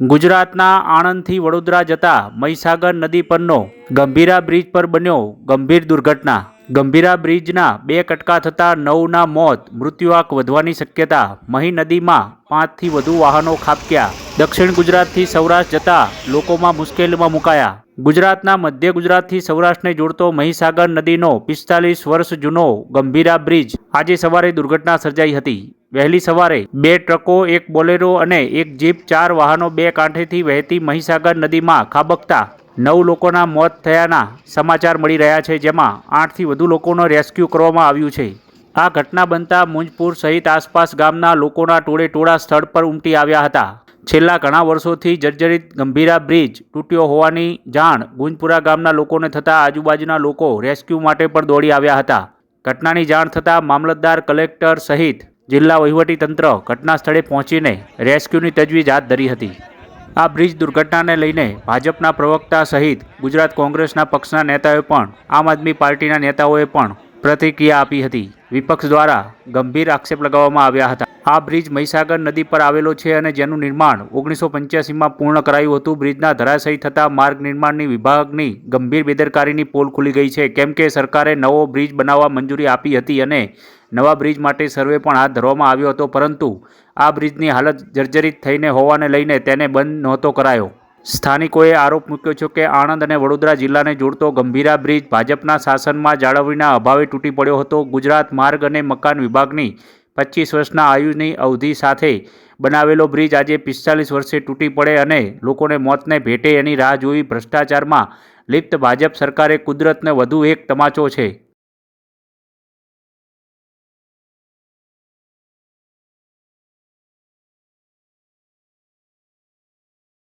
ગુજરાતના આણંદથી વડોદરા જતા મહીસાગર નદી પરનો ગંભીરા બ્રિજ પર બન્યો ગંભીર દુર્ઘટના. ગંભીરા બ્રિજના બે કટકા થતાં નવના મોત મૃત્યુઆંક વધવાની શક્યતા, મહી નદીમાં પાંચથી વધુ વાહનો ખાબક્યા. દક્ષિણ ગુજરાતથી સૌરાષ્ટ્ર જતા લોકોમાં મુશ્કેલીમાં મુકાયા. ગુજરાતના મધ્ય ગુજરાતથી સૌરાષ્ટ્રને જોડતો મહીસાગર નદીનો પિસ્તાલીસ વર્ષ જૂનો ગંભીરા બ્રિજ આજે સવારે દુર્ઘટના સર્જાઈ હતી. વહેલી સવારે બે ટ્રકો, એક બોલેરો અને એક જીપ ચાર વાહનો બે કાંઠેથી વહેતી મહીસાગર નદીમાં ખાબકતા નવ લોકોના મોત થયાના સમાચાર મળી રહ્યા છે, જેમાં આઠથી વધુ લોકોનો રેસ્ક્યુ કરવામાં આવ્યું છે. આ ઘટના બનતા મુંજપુર સહિત આસપાસ ગામના લોકોના ટોળે ટોળા સ્થળ પર ઉમટી આવ્યા હતા. છેલ્લા ઘણા વર્ષોથી જર્જરિત ગંભીરા બ્રિજ તૂટ્યો હોવાની જાણ ગુંજપુરા ગામના લોકોને થતાં આજુબાજુના લોકો રેસ્ક્યુ માટે પણ દોડી આવ્યા હતા. ઘટનાની જાણ થતાં મામલતદાર કલેક્ટર સહિત જિલ્લા વહીવટીતંત્ર ઘટના સ્થળે પહોંચીને રેસ્ક્યુની તજવીજ હાથ ધરી હતી. આ બ્રિજ દુર્ઘટનાને લઈને ભાજપના પ્રવક્તા સહિત ગુજરાત કોંગ્રેસના પક્ષના નેતાઓએ પણ, આમ આદમી પાર્ટીના નેતાઓએ પણ પ્રતિક્રિયા આપી હતી. વિપક્ષ દ્વારા ગંભીર આક્ષેપ લગાવવામાં આવ્યા હતા. આ બ્રિજ મહીસાગર નદી પર આવેલો છે અને જેનું નિર્માણ ઓગણીસો પંચ્યાસીમાં પૂર્ણ કરાયું હતું. બ્રિજના ધરાશયી થતાં માર્ગ નિર્માણની વિભાગની ગંભીર બેદરકારીની પોલ ખુલી ગઈ છે. કેમ કે સરકારે નવો બ્રિજ બનાવવા મંજૂરી આપી હતી અને નવા બ્રિજ માટે સર્વે પણ હાથ ધરવામાં આવ્યો હતો. પરંતુ આ બ્રિજની હાલત જર્જરિત થઈને હોવાને લઈને તેને બંધ નહોતો કરાયો. સ્થાનિકોએ આરોપ મૂક્યો છે કે આણંદ અને વડોદરા જિલ્લાને જોડતો ગંભીરા બ્રિજ ભાજપના શાસનમાં જાળવણીના અભાવે તૂટી પડ્યો હતો. ગુજરાત માર્ગ અને મકાન વિભાગની પચીસ વર્ષના આયુની અવધિ સાથે બનાવેલો બ્રિજ આજે પિસ્તાલીસ વર્ષે તૂટી પડે અને લોકોને મોતને ભેટે એની રાહ જોઈ ભ્રષ્ટાચારમાં લિપ્ત ભાજપ સરકારે કુદરતને વધુ એક તમાચો છે.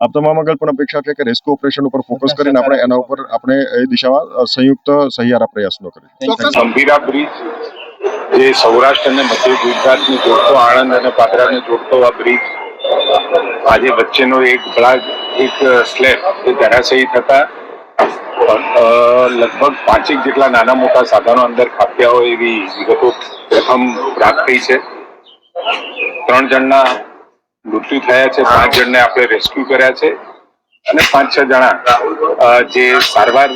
આપ તમામ આગળ પણ અપેક્ષા છે કે રેસ્ક્યુ ઓપરેશન ઉપર ફોકસ કરીને આપણે એના ઉપર આપણે એ દિશામાં સંયુક્ત સહિયારા પ્રયાસનો કરીશું ગંભીરા બ્રિજ જે સૌરાષ્ટ્ર અને મધ્ય ગુજરાતને જોડતો આણંદ અને પાદરાને જોડતો આ બ્રિજ આજે વચ્ચેનો એક બ્લાગ એક સ્લેબ એ ધરાશયી થતા લગભગ પાંચેક જેટલા નાના મોટા સાધનો અંદર ખાપ્યા હોય એવી વિગતો પ્રથમ પ્રાપ્ત થઈ છે. ત્રણ જણના મૃત્યુ થયા છે. પાંચ જણને આપણે રેસ્ક્યુ કર્યા છે. અને પાંચ છ જણા જે સારવાર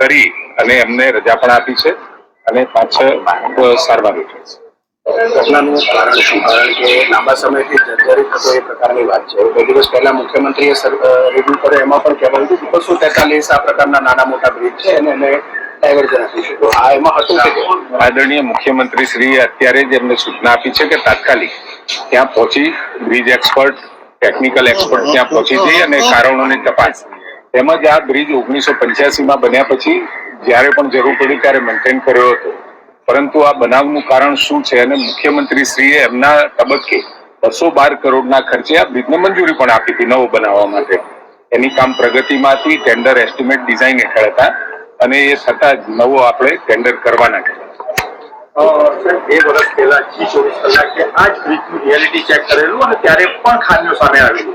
કરી અને એમને રજા પણ આપી છે. અને પાંચ છ સારવાર હેઠળ છે. ઘટનાનું કારણ શું? કારણ કે લાંબા સમયથી જર્જરિત હતો એ પ્રકારની વાત છે. બે દિવસ પહેલા મુખ્યમંત્રીએ રિવ્યુ કર્યો. એમાં પણ કહેવાયું હતું કે બસો તેતાલીસ આ પ્રકારના નાના મોટા બ્રિજ છે અને એને ડાયવર્ઝન આપીશું તો આ એમાં હતું કે? આદરણીય મુખ્યમંત્રી શ્રીએ અત્યારે જ એમને સૂચના આપી છે કે તાત્કાલિક ત્યાં પહોંચી બ્રિજ એક્સપર્ટ ટેકનિકલ એક્સપર્ટ ત્યાં પહોંચી જઈ અને કારણોની તપાસ. તેમજ આ બ્રિજ ઓગણીસો પંચ્યાસીમાં બન્યા પછી જ્યારે પણ જરૂર પડી ત્યારે મેન્ટેન કર્યો હતો. પરંતુ આ બનાવનું કારણ શું છે અને મુખ્યમંત્રી શ્રીએ એમના તબક્કે બસો બાર કરોડના ખર્ચે આ બ્રિજને મંજૂરી પણ આપી હતી નવો બનાવવા માટે. એની કામ પ્રગતિમાં હતી ટેન્ડર એસ્ટિમેટ ડિઝાઇન હેઠળ હતા અને એ થતાં જ નવો આપણે ટેન્ડર કરવાના છે. બે વર્ષ પહેલા જી ચોવીસ કલાકે આ જ બ્રિજનું રિયાલિટી ચેક કરેલું અને ત્યારે પણ ખામીઓ સામે આવેલી.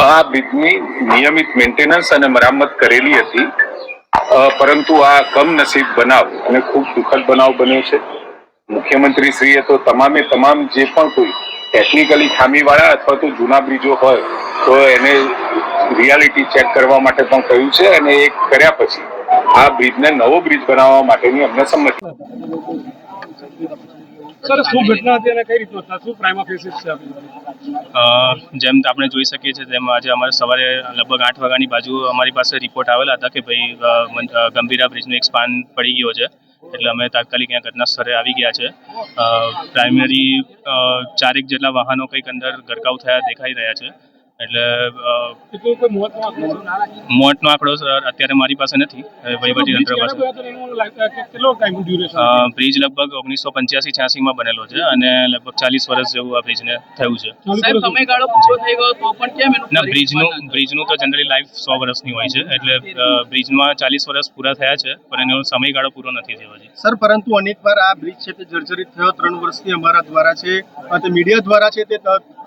આ બ્રિજની નિયમિત મેન્ટેનન્સ અને મરામત કરેલી હતી. પરંતુ આ કમનસીબ બનાવ અને ખૂબ દુઃખદ બનાવ બન્યો છે. મુખ્યમંત્રી શ્રીએ તો તમામે તમામ જે પણ કોઈ ટેકનિકલી ખામીવાળા અથવા તો જૂના બ્રિજો હોય, તો એને રિયાલિટી ચેક કરવા માટે પણ કહ્યું છે અને એ કર્યા પછી આ બ્રિજને નવો બ્રિજ બનાવવા માટેની અમને સંમતિ. સર શું ઘટના હતી અને કઈ રીતનું હતા? શું પ્રાઇમા ફેસિસ છે જેમ આપણે જોઈ શકીએ છીએ તેમ આજે અમારે સવારે લગભગ આઠ વાગ્યાની બાજુ અમારી પાસે રિપોર્ટ આવેલા હતા કે ભાઈ ગંભીરા બ્રિજનો એક સ્પાન પડી ગયો છે. એટલે અમે તાત્કાલિક ત્યાં ઘટના સ્થળે આવી ગયા છે. પ્રાઇમરી ચારેક જેટલા વાહનો કંઈક અંદર ગરકાવ થયા દેખાઈ રહ્યા છે. એટલે અ, કોઈ કોઈ મોત કેટલો મોટનો આંકડો સર અત્યારે મારી પાસે નથી. વહીવટી તંત્ર પાસે. બ્રિજ લગભગ ઓગણીસો પંચ્યાસી છ્યાસીમાં બનેલો છે અને લગભગ ચાલીસ વર્ષ જેવું આ બ્રિજને થયું છે. સાહેબ સમયગાળો પૂરો થઈ ગયો તો પણ કેમ એનું ના બ્રિજનું બ્રિજનું તો જનરલી લાઈફ સો વર્ષની હોય છે. એટલે બ્રિજમાં ચાલીસ વર્ષ પૂરા થયા છે પણ એનો સમયગાળો પૂરો નથી થયો છે સર પરંતુ અનેકવાર આ બ્રિજ છે તે જર્જરિત થયો. ત્રણ વર્ષથી અમારા દ્વારા છે મીડિયા દ્વારા છે તે ત-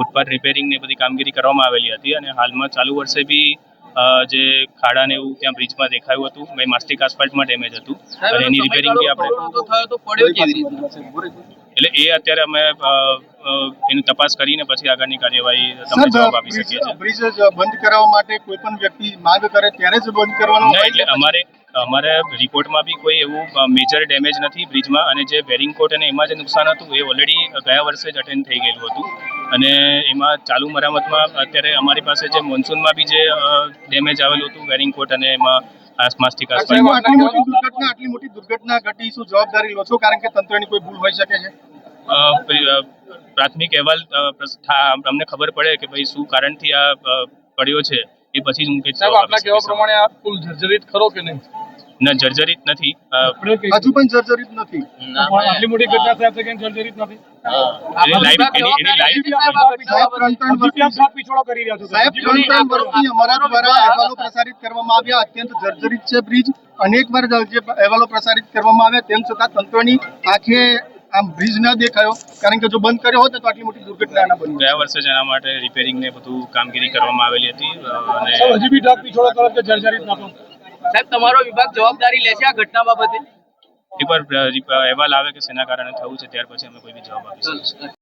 ફૂટપાથ રિપેરિંગ ને બધી કામગીરી કરવામાં આવેલી હતી અને હાલમાં ચાલુ વર્ષે બી જે ખાડા ને એવું ત્યાં બ્રિજમાં દેખાયું હતું ભાઈ માસ્ટિક આસફાલ્ટમાં ડેમેજ હતું. અને એની રિપેરિંગ બી આપણે એટલે એ અત્યારે અમે એની તપાસ કરીને પછી આગળની કાર્યવાહી તમને જવાબ આપી શકીએ છીએ. બ્રિજ બંધ કરાવવા માટે કોઈ પણ વ્યક્તિ માંગ કરે ત્યારે જ બંધ કરવાનો એટલે અમારે અમારે રિપોર્ટમાં બી કોઈ એવું મેજર ડેમેજ નથી બ્રિજમાં. અને જે વેરિંગ કોટ અને એમાં જે નુકસાન હતું એ ઓલરેડી ગયા વર્ષે જ અટેન્ડ થઈ ગયેલું હતું. અને એમાં ચાલુ મરામતમાં અત્યારે અમારી પાસે જે મોન્સૂનમાં બી જે ડેમેજ આવેલું હતું વેરિંગ કોટ અને એમાં દુર્ઘટના આટલી મોટી દુર્ઘટના ઘટી શું જવાબદારી લો છો? કારણ કે તંત્રની કોઈ ભૂલ હોઈ શકે છે? પ્રાથમિક અહેવાલ અમને ખબર પડે કે ભાઈ શું કારણથી આ પડ્યો છે એ પછી જ હું કંઈક સાહેબ આપના કહેવા પ્રમાણે આ પુલ જર્જરિત ખરો કે નહીં? ના જર્જરિત નથી. હજુ પણ જર્જરિત નથી. આટલી મોટી ઘટના થાય છે કે જર્જરિત નથી? એની લાઈફ એની એની લાઈફ સાહેબ ત્રણ ત્રણ હજી વર્ષથી આપ સાથ પીછોડો કરી રહ્યા છો સાહેબ. ત્રણ ત્રણ વર્ષથી અમારા દ્વારા અહેવાલો પ્રસારિત કરવામાં આવ્યા. અત્યંત જર્જરિત છે બ્રિજ. અનેક વાર અહેવાલો પ્રસારિત કરવામાં આવ્યા તેમ છતાં તંત્રની આંખે આમ બ્રિજ ન દેખાયો. કારણ કે જો બંધ કર્યો હોત તો આટલી મોટી દુર્ઘટના ના બની ગયા વર્ષે જેના એના માટે રિપેરિંગ ને બધું કામગીરી કરવામાં આવેલી હતી. અને હજી બી ઢાક પીછોડો કરો કે જર્જરિત નાખો? સાહેબ તમારો વિભાગ જવાબદારી લેશે આ ઘટના બાબતે? એકવાર અહેવાલ આવે કે શેના કારણે થયું છે ત્યાર પછી અમે કોઈ બી જવાબ આપીશું